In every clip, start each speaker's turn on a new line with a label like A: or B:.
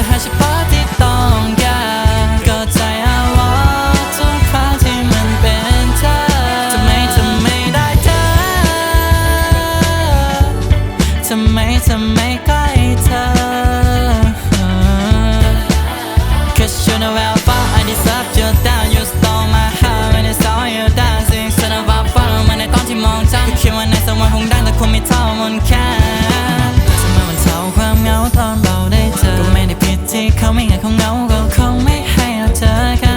A: ปัญหาเฉพาะที่ต้องการก็ใจอวอทุครั้งที่มันเป็นเธอทำไมทำไมได้เธอทำไมทำไมใกล้เธอ Cause you know well far I deserve you down You stole my heart when I saw you dancing Son of a follow มันในตอนที่มองจ้าคิดว่าในสักวันคงได้แต่คงไม่เท่ามนแค่ เขาไม่เหงาเขาเงาก็คงไม่ให้เราเจอกัน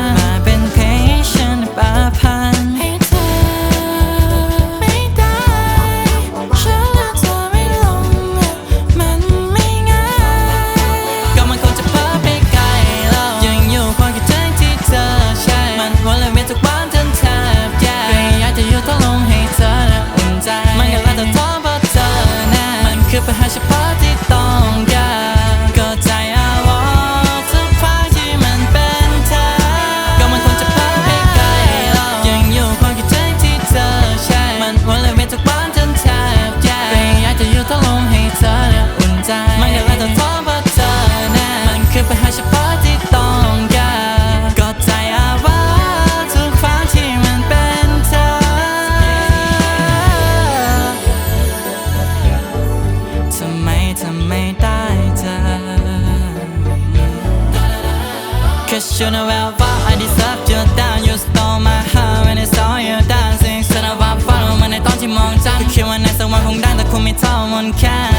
A: Cause you know well I deserve your down You stole my heart when I saw you dancing. ฉันเอาว่า follow มันในตอนที่มองจังคิดว่าในสักวันคงดังแต่คุณไม่เท่ามนแค่